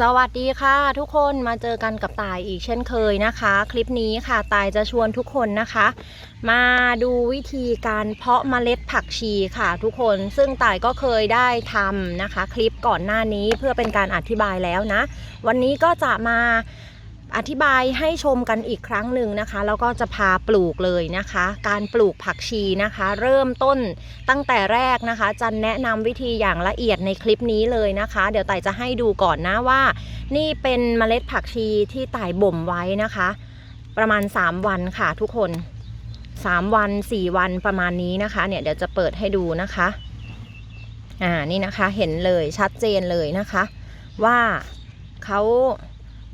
สวัสดีค่ะทุกคนมาเจอกันกับตายอีกเช่นเคยนะคะ คลิปนี้ค่ะตายจะชวนทุกคนนะคะ มาดูวิธีการเพาะเมล็ดผักชีค่ะ ทุกคนซึ่งตายก็เคยได้ทำนะคะ คลิปก่อนหน้านี้เพื่อเป็นการอธิบายแล้วนะ วันนี้ก็จะมา อธิบายให้ชมกันอีกครั้งหนึ่งนะคะ แล้วก็จะพาปลูกเลยนะคะ การปลูกผักชีนะคะ เริ่มต้นตั้งแต่แรกนะคะจะแนะนำวิธีอย่างละเอียดในคลิปนี้เลยนะคะ เดี๋ยวไต่จะให้ดูก่อนนะว่า นี่เป็นเมล็ดผักชีที่ไต่บ่มไว้นะคะ ประมาณ 3 วันค่ะทุกคน 3 วัน 4 วันประมาณนี้นะคะ เนี่ยเดี๋ยวจะเปิดให้ดูนะคะ อ่านี่นะคะเห็นเลยชัดเจนเลยนะคะ ว่าเขา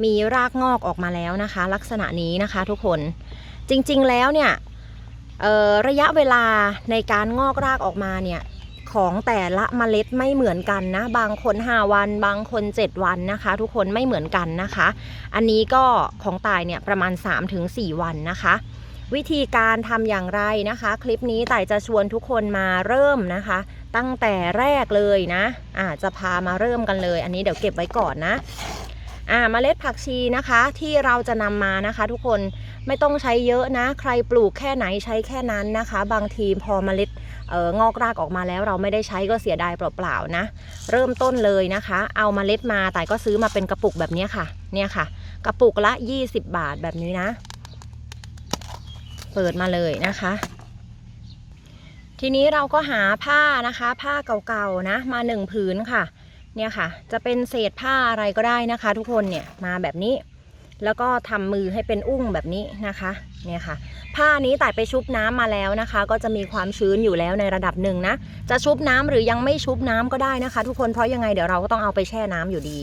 มีรากงอกออกมาแล้วนะคะ ลักษณะนี้นะคะทุกคนจริงๆแล้วเนี่ยระยะเวลาในการงอกรากออกมาเนี่ยของแต่ละเมล็ดไม่เหมือนกันนะ บางคน 5 วัน บางคน 7 วันนะคะ ทุกคนไม่เหมือนกันนะคะ อันนี้ก็ของตายเนี่ยประมาณ 3-4 วันนะคะ วิธีการทำอย่างไรนะคะ คลิปนี้ต่ายจะชวนทุกคนมาเริ่มนะคะ ตั้งแต่แรกเลยนะอ่าจะพามาเริ่มกันเลย อันนี้เดี๋ยวเก็บไว้ก่อนนะ อ่าเมล็ดผักชีนะคะที่เราจะนำมานะคะทุกคนไม่ต้องใช้เยอะนะ ใครปลูกแค่ไหนใช้แค่นั้นนะคะ บางทีพอเมล็ดเอองอกรากออกมาแล้วเราไม่ได้ใช้ก็เสียดายเปล่าๆนะ เริ่มต้นเลยนะคะ เอาเมล็ดมาแต่ก็ซื้อมาเป็นกระปุกแบบนี้ค่ะ เนี่ยค่ะ กระปุกละ 20 บาทแบบนี้นะ เปิดมาเลยนะคะ ทีนี้เราก็หาผ้านะคะ ผ้าเก่าๆนะ มาหนึ่งผืนค่ะ เนี่ยค่ะ จะเป็นเศษผ้าอะไรก็ได้นะคะ ทุกคนเนี่ยมาแบบนี้ แล้วก็ทำมือให้เป็นอุ้งแบบนี้นะคะ เนี่ยค่ะ ผ้านี้ต่ไปชุบน้ำมาแล้วนะคะ ก็จะมีความชื้นอยู่แล้วในระดับหนึ่งนะ จะชุบน้ำหรือยังไม่ชุบน้ำก็ได้นะคะ ทุกคนเพราะยังไงเดี๋ยวเราก็ต้องเอาไปแช่น้ำอยู่ดี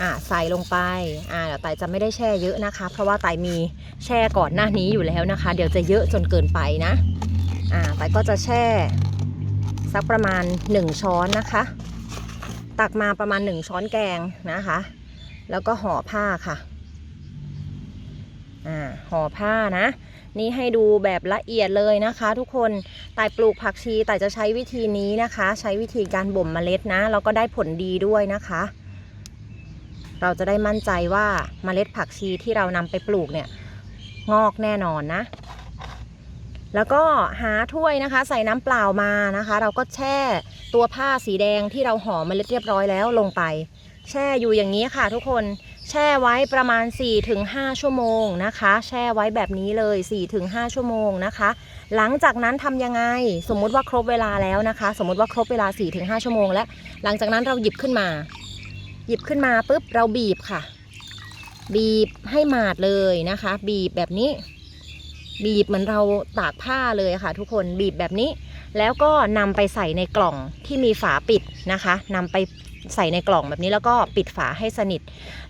อ่าใส่ลงไปอ่าเดี๋ยวไต่จะไม่ได้แช่เยอะนะคะ เพราะว่าไตมีแช่ก่อนหน้านี้อยู่แล้วนะคะ เดี๋ยวจะเยอะจนเกินไปนะอ่าไตก็จะแช่สักประมาณ 1 ช้อนนะคะ ตักมาประมาณ 1 ช้อนแกงนะคะ แล้วก็ห่อผ้าค่ะอ่าห่อผ้านะ นี่ให้ดูแบบละเอียดเลยนะคะ ทุกคนต่ปลูกผักชีต่จะใช้วิธีนี้นะคะ ใช้วิธีการบ่มเมล็ดนะแล้วก็ได้ผลดีด้วยนะคะ เราจะได้มั่นใจว่าเมล็ดผักชีที่เรานำไปปลูกเนี่ยงอกแน่นอนนะ แล้วก็หาถ้วยนะคะ ใส่น้ำเปล่ามานะคะ เราก็แช่ตัวผ้าสีแดงที่เราห่อเมล็ดเรียบร้อยแล้วลงไป แช่อยู่อย่างนี้ค่ะทุกคนแช่ไว้ประมาณ 4-5 ชั่วโมงนะคะ แช่ไว้แบบนี้เลย 4-5 ชั่วโมงนะคะ หลังจากนั้นทำยังไง สมมุติว่าครบเวลาแล้วนะคะ สมมุติว่าครบเวลา 4-5 ชั่วโมง แล้ว หลังจากนั้นเราหยิบขึ้นมา หยิบขึ้นมาปุ๊บเราบีบค่ะ บีบให้หมาดเลยนะคะ บีบแบบนี้ บีบเหมือนเราตากผ้าเลยค่ะ ทุกคนบีบแบบนี้ แล้วก็นำไปใส่ในกล่องที่มีฝาปิดนะคะนำไปใส่ในกล่องแบบนี้แล้วก็ปิดฝาให้สนิท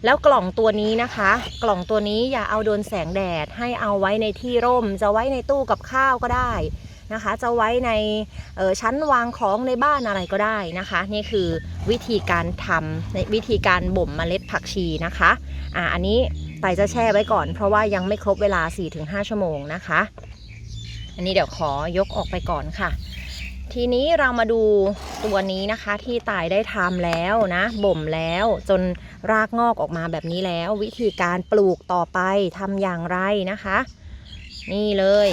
แล้วกล่องตัวนี้นะคะ กล่องตัวนี้อย่าเอาโดนแสงแดดให้เอาไว้ในที่ร่ม จะไว้ในตู้กับข้าวก็ได้ นะคะ จะไว้ในออชั้นวางของในบ้านอะไรก็ได้นะคะ นี่คือวิธีการทำในวิธีการบ่มเมล็ดผักชีนะคะอ่าอันนี้ไต่จะแช่ไว้ก่อน เพราะว่ายังไม่ครบเวลา 4-5 ชั่วโมงนะคะ อันนี้เดี๋ยวขอยกออกไปก่อนค่ะ ทีนี้เรามาดูตัวนี้นะคะที่ตายได้ทำแล้วนะบ่มแล้วจนรากงอกออกมาแบบนี้แล้ว วิธีการปลูกต่อไปทำอย่างไรนะคะ นี่เลย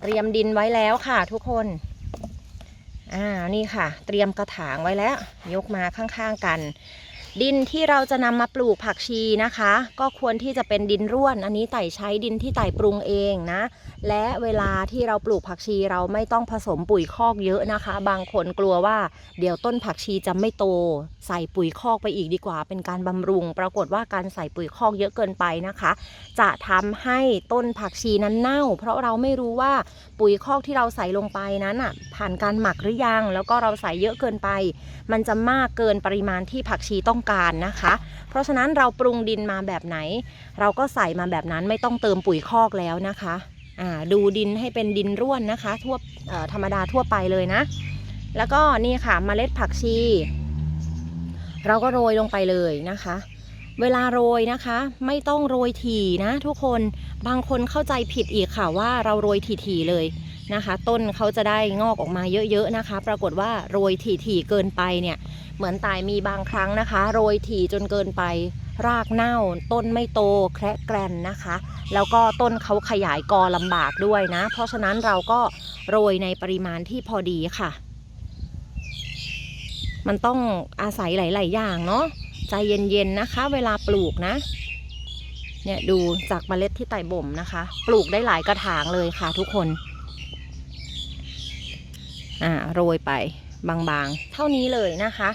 เตรียมดินไว้แล้วค่ะทุกคน อ่า นี่ค่ะ เตรียมกระถางไว้แล้ว ยกมาข้างๆกัน ดินที่เราจะนำมาปลูกผักชีนะคะ ก็ควรที่จะเป็นดินร่วน อันนี้ไต่ใช้ดินที่ไต่ปรุงเองนะ และเวลาที่เราปลูกผักชีเราไม่ต้องผสมปุ๋ยคอกเยอะนะคะ บางคนกลัวว่าเดี๋ยวต้นผักชีจะไม่โต ใส่ปุ๋ยคอกไปอีกดีกว่า เป็นการบำรุง ปรากฏว่าการใส่ปุ๋ยคอกเยอะเกินไปนะคะ จะทำให้ต้นผักชีนั้นเน่า เพราะเราไม่รู้ว่าปุ๋ยคอกที่เราใส่ลงไปนั้นอะผ่านการหมักหรือยัง แล้วก็เราใส่เยอะเกินไป มันจะมากเกินปริมาณที่ผักชีต้องการนะคะ เพราะฉะนั้นเราปรุงดินมาแบบไหน เราก็ใส่มาแบบนั้นไม่ต้องเติมปุ๋ยคอกแล้วนะคะ ดูดินให้เป็นดินร่วนนะคะ ทั่วธรรมดาทั่วไปเลยนะ แล้วก็นี่ค่ะเมล็ดผักชี เราก็โรยลงไปเลยนะคะ เวลาโรยนะคะ ไม่ต้องโรยถี่นะทุกคนบางคนเข้าใจผิดอีกค่ะว่าเราโรยถี่ๆเลยนะคะ ต้นเขาจะได้งอกออกมาเยอะๆนะคะ ปรากฏว่าโรยถี่ๆเกินไปเนี่ย เหมือนตายมีบางครั้งนะคะ โรยถี่จนเกินไป รากเน่า ต้นไม่โตแคระแกรนนะคะ แล้วก็ต้นเขาขยายกอลำบากด้วยนะ เพราะฉะนั้นเราก็โรยในปริมาณที่พอดีค่ะ มันต้องอาศัยหลาย ๆ อย่างเนาะใจเย็น ๆ นะคะ เวลาปลูกนะเนี่ยดูจากเมล็ดที่ไต่บ่มนะคะ ปลูกได้หลายกระถางเลยค่ะทุกคนอ่าโรยไปบางๆ เท่านี้เลยนะคะ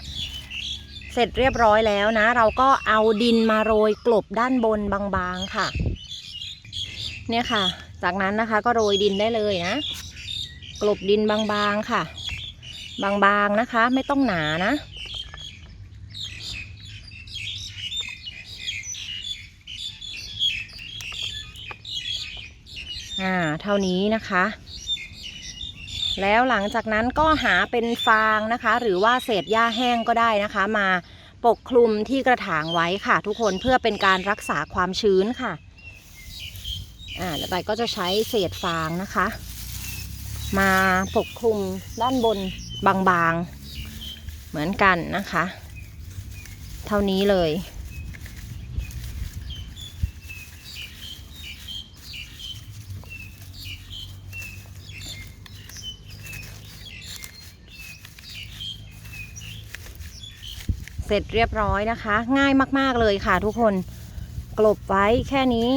เสร็จเรียบร้อยแล้วนะ เราก็เอาดินมาโรยกลบด้านบนบางๆค่ะ เนี่ยค่ะ จากนั้นนะคะก็โรยดินได้เลยนะ กลบดินบางๆค่ะ บางๆนะคะไม่ต้องหนานะอ่าเท่านี้นะคะ แล้วหลังจากนั้นก็หาเป็นฟางนะคะ หรือว่าเศษหญ้าแห้งก็ได้นะคะ มาปกคลุมที่กระถางไว้ค่ะ ทุกคนเพื่อเป็นการรักษาความชื้นค่ะอ่าแล้วไปก็จะใช้เศษฟางนะคะ มาปกคลุมด้านบนบางๆ เหมือนกันนะคะ เท่านี้เลย เสร็จเรียบร้อยนะคะ ง่ายมาก ๆ เลยค่ะทุกคนกลบไว้แค่นี้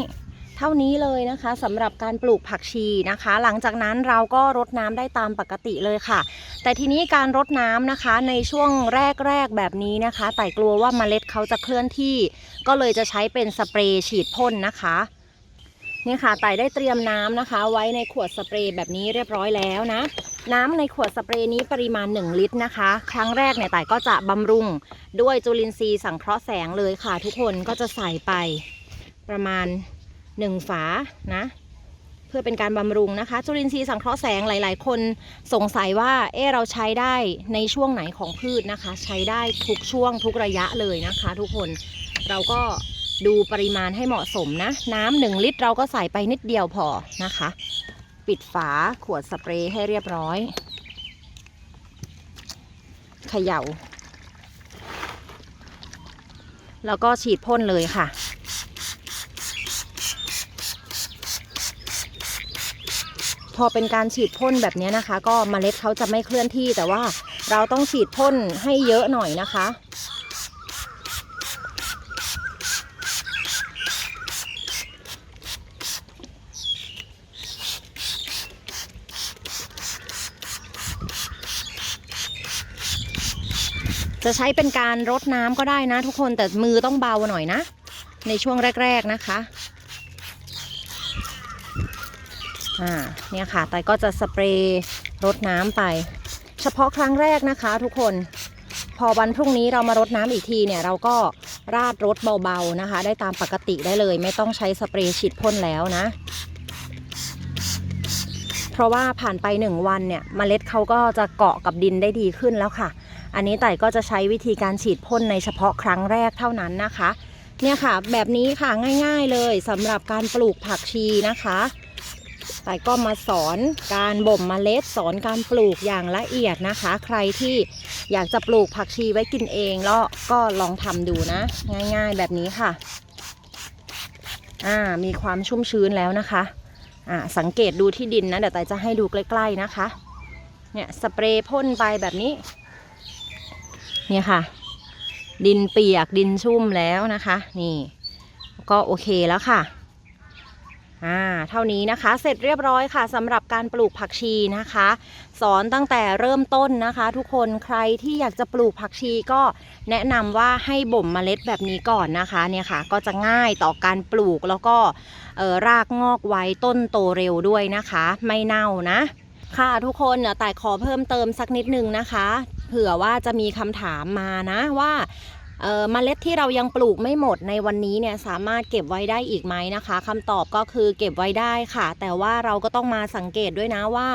เท่านี้เลยนะคะสำหรับการปลูกผักชีนะคะ หลังจากนั้นเราก็รดน้ำได้ตามปกติเลยค่ะ แต่ทีนี้การรดน้ำนะคะในช่วงแรก ๆ แบบนี้นะคะ แต่กลัวว่าเมล็ดเขาจะเคลื่อนที่ ก็เลยจะใช้เป็นสเปรย์ฉีดพ่นนะคะนี่ค่ะไต่ได้เตรียมน้ำนะคะ ไว้ในขวดสเปรย์แบบนี้เรียบร้อยแล้วนะ น้ำในขวดสเปรย์นี้ปริมาณ 1 ลิตรนะคะ ครั้งแรกเนี่ยต่ก็จะบำรุงด้วยจุลินทรีย์สังเคราะห์แสงเลยค่ะ ทุกคนก็จะใส่ไปประมาณ 1 ฝานะเพื่อเป็นการบำรุงนะคะ จุลินทรีย์สังเคราะห์แสงหลาย ๆ คนสงสัยว่าเออเราใช้ได้ในช่วงไหนของพืชนะคะ ใช้ได้ทุกช่วงทุกระยะเลยนะคะ ทุกคนเราก็ดูปริมาณให้เหมาะสมนะ น้ำหนึ่งลิตรเราก็ใส่ไปนิดเดียวพอนะคะ ปิดฝาขวดสเปรย์ให้เรียบร้อยเขย่า แล้วก็ฉีดพ่นเลยค่ะ พอเป็นการฉีดพ่นแบบนี้นะคะ ก็เมล็ดเขาจะไม่เคลื่อนที่แต่ว่าเราต้องฉีดพ่นให้เยอะหน่อยนะคะ จะใช้เป็นการรดน้ำก็ได้นะทุกคนแต่มือต้องเบาหน่อยนะ ในช่วงแรก ๆนะคะอ่าเนี่ยค่ะแต่ก็จะสเปรย์รดน้ำไป เฉพาะครั้งแรกนะคะทุกคนพอวันพรุ่งนี้เรามารดน้ำอีกทีเนี่ยเราก็ราดรดเบาๆนะคะ ได้ตามปกติได้เลย ไม่ต้องใช้สเปรย์ฉีดพ่นแล้วนะ เพราะว่าผ่านไปหนึ่งวันเนี่ยเมล็ดเขาก็จะเกาะกับดินได้ดีขึ้นแล้วค่ะ อันนี้ไต่ก็จะใช้วิธีการฉีดพ่นในเฉพาะครั้งแรกเท่านั้นนะคะ เนี่ยค่ะ แบบนี้ค่ะง่าย ๆเลยสำหรับการปลูกผักชีนะคะไต่ก็มาสอนการบ่มเมล็ดสอนการปลูกอย่างละเอียดนะคะ ใครที่อยากจะปลูกผักชีไว้กินเองแล้วก็ลองทำดูนะ ง่ายๆแบบนี้ค่ะอ่ามีความชุ่มชื้นแล้วนะคะอ่าสังเกตดูที่ดินนะเดี๋ยวไต่จะให้ดูใกล้ ๆนะคะเนี่ยสเปรย์พ่นไปแบบนี้ เนี่ยค่ะ ดินเปียกดินชุ่มแล้วนะคะ นี่ ก็โอเคแล้วค่ะอ่าเท่านี้นะคะเสร็จเรียบร้อยค่ะสำหรับการปลูกผักชีนะคะ สอนตั้งแต่เริ่มต้นนะคะ ทุกคนใครที่อยากจะปลูกผักชีก็แนะนำว่าให้บ่มเมล็ดแบบนี้ก่อนนะคะเนี่ยค่ะ ก็จะง่ายต่อการปลูกแล้วก็เอ่อรากงอกไว้ต้นโตเร็วด้วยนะคะ ไม่เน่านะ ค่ะทุกคนเดี๋ยวแต่ขอเพิ่มเติมสักนิดนึงนะคะ เผื่อว่าจะมีคำถามมานะว่าเมล็ดที่เรายังปลูกไม่หมดในวันนี้เนี่ยสามารถเก็บไว้ได้อีกไหมนะคะคำตอบก็คือเก็บไว้ได้ค่ะ แต่ว่าเราก็ต้องมาสังเกตด้วยนะว่า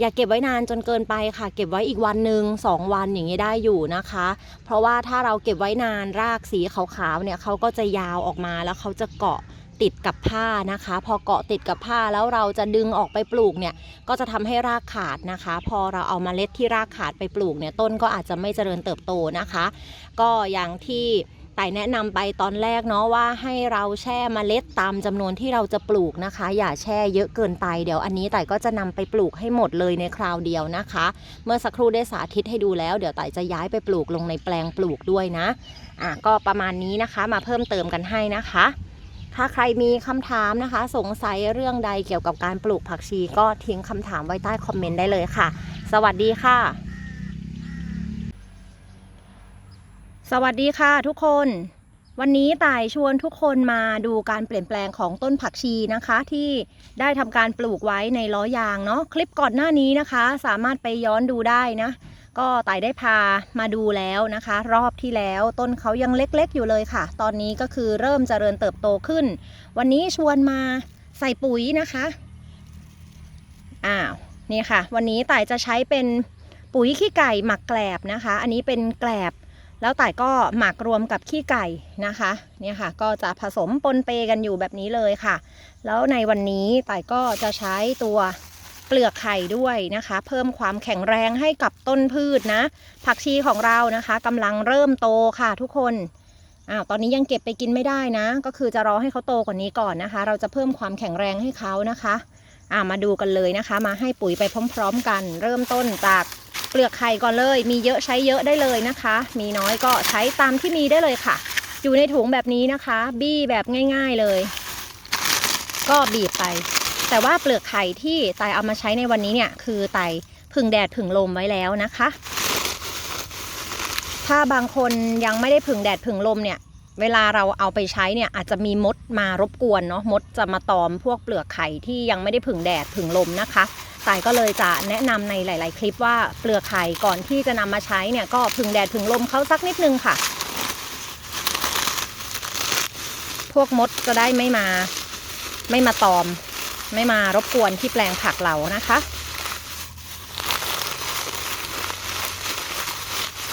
อย่าเก็บไว้นานจนเกินไปค่ะ เก็บไว้อีกวันหนึ่งสองวันอย่างนี้ได้อยู่นะคะ เพราะว่าถ้าเราเก็บไว้นานรากสีขาวๆเนี่ยเขาก็จะยาวออกมาแล้วเขาจะเกาะ ติดกับผ้านะคะ พอเกาะติดกับผ้าแล้วเราจะดึงออกไปปลูกเนี่ยก็จะทำให้รากขาดนะคะ พอเราเอามาเมล็ดที่รากขาดไปปลูกเนี่ยต้นก็อาจจะไม่เจริญเติบโตนะคะ ก็อย่างที่ไต่แนะนำไปตอนแรกเนาะว่าให้เราแช่เมล็ดตามจำนวนที่เราจะปลูกนะคะ อย่าแช่เยอะเกินไปเดี๋ยวอันนี้ไต่ก็จะนำไปปลูกให้หมดเลยในคราวเดียวนะคะ เมื่อสักครู่ได้สาธิตให้ดูแล้ว เดี๋ยวไต่จะย้ายไปปลูกลงในแปลงปลูกด้วยนะอะก็ประมาณนี้นะคะมาเพิ่มเติมกันให้นะคะ ถ้าใครมีคำถามนะคะ สงสัยเรื่องใดเกี่ยวกับการปลูกผักชีก็ทิ้งคำถามไว้ใต้คอมเมนต์ได้เลยค่ะ สวัสดีค่ะ สวัสดีค่ะทุกคน วันนี้ต่ายชวนทุกคนมาดูการเปลี่ยนแปลงของต้นผักชีนะคะ ที่ได้ทำการปลูกไว้ในล้อยางเนาะคลิปก่อนหน้านี้นะคะ สามารถไปย้อนดูได้นะ ก็ต่ายได้พามาดูแล้วนะคะ รอบที่แล้วต้นเขายังเล็กๆอยู่เลยค่ะ ตอนนี้ก็คือเริ่มเจริญเติบโตขึ้น วันนี้ชวนมาใส่ปุ๋ยนะคะอ้าวนี่ค่ะ วันนี้ต่ายจะใช้เป็นปุ๋ยขี้ไก่หมักแกลบนะคะ อันนี้เป็นแกลบ แล้วต่ายก็หมักรวมกับขี้ไก่นะคะเนี่ยค่ะ ก็จะผสมปนเปกันอยู่แบบนี้เลยค่ะ แล้วในวันนี้ต่ายก็จะใช้ตัว เปลือกไข่ด้วยนะคะ เพิ่มความแข็งแรงให้กับต้นพืชนะ ผักชีของเรานะคะกำลังเริ่มโตค่ะทุกคนอ้าวตอนนี้ยังเก็บไปกินไม่ได้นะ ก็คือจะรอให้เขาโตกว่านี้ก่อนนะคะ เราจะเพิ่มความแข็งแรงให้เขานะคะอ่ามาดูกันเลยนะคะ มาให้ปุ๋ยไปพร้อม ๆ กัน เริ่มต้นจากเปลือกไข่ก่อนเลย มีเยอะใช้เยอะได้เลยนะคะ มีน้อยก็ใช้ตามที่มีได้เลยค่ะ อยู่ในถุงแบบนี้นะคะ บี้แบบง่าย ๆเลย ก็บีบไป แต่ว่าเปลือกไข่ที่ไตายเอามาใช้ในวันนี้เนี่ยคือไตายผึ่งแดดผึ่งลมไว้แล้วนะคะ ถ้าบางคนยังไม่ได้ผึ่งแดดผึ่งลมเนี่ยเวลาเราเอาไปใช้เนี่ยอาจจะมีมดมารบกวนเนาะมดจะมาตอมพวกเปลือกไข่ที่ยังไม่ได้ผึ่งแดดผึ่งลมนะคะตายก็เลยจะแนะนำในหลาย ๆ คลิปว่าเปลือกไข่ก่อนที่จะนำมาใช้เนี่ยก็พึ่งแดดพึ่งลมเขาสักนิดนึงค่ะ พวกมดจะได้ไม่มาไม่มาตอม ไม่มารบกวนที่แปลงผักเรานะคะ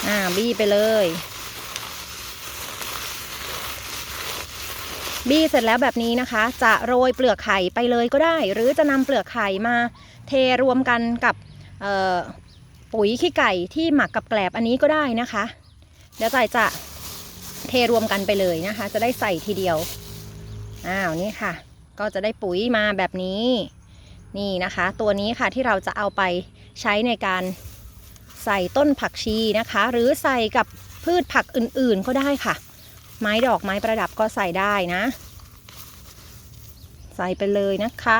อ่าบี้ไปเลย บี้เสร็จแล้วแบบนี้นะคะ จะโรยเปลือกไข่ไปเลยก็ได้ หรือจะนำเปลือกไข่มาเทรวมกันกับปุ๋ยขี้ไก่ที่หมักกับแกลบอันนี้ก็ได้นะคะ เดี๋ยวใจจะเทรวมกันไปเลยนะคะ จะได้ใส่ทีเดียว อ้าวนี่ค่ะ ก็จะได้ปุ๋ยมาแบบนี้ นี่นะคะ ตัวนี้ค่ะที่เราจะเอาไปใช้ในการใส่ต้นผักชีนะคะ หรือใส่กับพืชผักอื่นๆก็ได้ค่ะ ไม้ดอกไม้ประดับก็ใส่ได้นะ ใส่ไปเลยนะคะ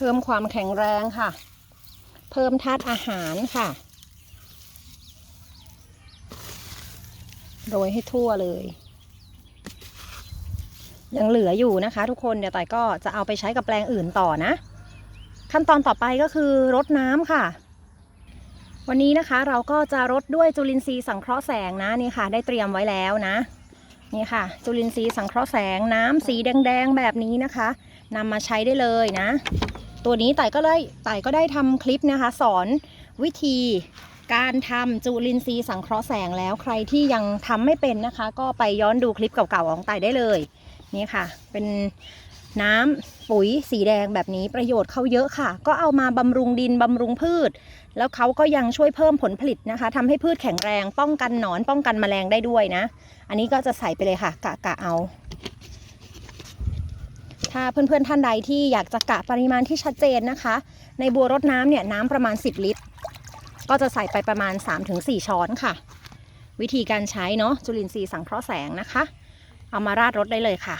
เพิ่มความแข็งแรงค่ะ เพิ่มธาตุอาหารค่ะ โรยให้ทั่วเลย ยังเหลืออยู่นะคะ ทุกคนเดี๋ยวต่ก็จะเอาไปใช้กับแปลงอื่นต่อนะ ขั้นตอนต่อไปก็คือรดน้ำค่ะวันนี้นะคะเราก็จะรดด้วยจุลินทรีย์สังเคราะห์แสงนะนี่ค่ะ ได้เตรียมไว้แล้วนะ นี่ค่ะ จุลินทรีย์สังเคราะห์แสงน้ำสีแดงๆแบบนี้นะคะนำมาใช้ได้เลยนะ ตัวนี้ไต่ก็ได้ไต่ก็ได้ทำคลิปนะคะ สอนวิธีการทำจุลินทรีย์สังเคราะห์แสงแล้วใครที่ยังทำไม่เป็นนะคะ ก็ไปย้อนดูคลิปเก่าๆของไต่ได้เลยนี่ค่ะ เป็นน้ำปุ๋ยสีแดงแบบนี้ประโยชน์เขาเยอะค่ะ ก็เอามาบำรุงดินบำรุงพืช แล้วเขาก็ยังช่วยเพิ่มผลผลิตนะคะทำให้พืชแข็งแรง ป้องกันหนอนป้องกันแมลงได้ด้วยนะ อันนี้ก็จะใส่ไปเลยค่ะ กะกะเอา ถ้าเพื่อนๆท่านใดที่อยากจะกะปริมาณที่ชัดเจนนะคะ ในบัวรดน้ำเนี่ยน้ำประมาณ 10 ลิตร ก็จะใส่ไปประมาณ 3-4 ช้อนค่ะ วิธีการใช้เนาะจุลินทรีย์สังเคราะห์แสงนะคะ เอามาราดรดได้เลยค่ะ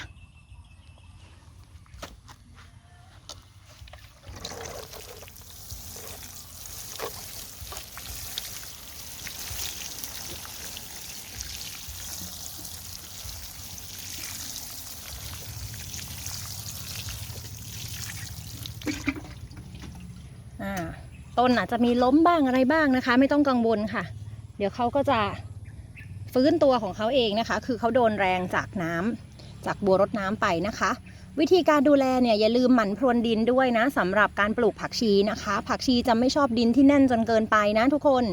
นอาจจะมีล้มบ้างอะไรบ้างนะคะ ไม่ต้องกังวลค่ะ เดี๋ยวเขาก็จะฟื้นตัวของเขาเองนะคะ คือเขาโดนแรงจากน้ำจากบัวรดน้ำไปนะคะ วิธีการดูแลเนี่ยอย่าลืมหมั่นพรวนดินด้วยนะสำหรับการปลูกผักชีนะคะ ผักชีจะไม่ชอบดินที่แน่นจนเกินไปนะทุกคน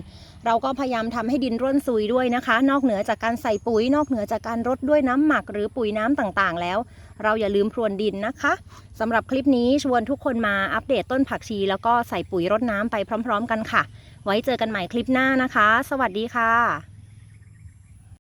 เราก็พยายามทำให้ดินร่วนซุยด้วยนะคะ นอกเหนือจากการใส่ปุ๋ย นอกเหนือจากการรดด้วยน้ำหมักหรือปุ๋ยน้ำต่างๆ แล้ว เราอย่าลืมพรวนดินนะคะสำหรับคลิปนี้ชวนทุกคนมาอัปเดตต้นผักชี แล้วก็ใส่ปุ๋ยรดน้ำไปพร้อม ๆ กันค่ะ ไว้เจอกันใหม่คลิปหน้านะคะ สวัสดีค่ะ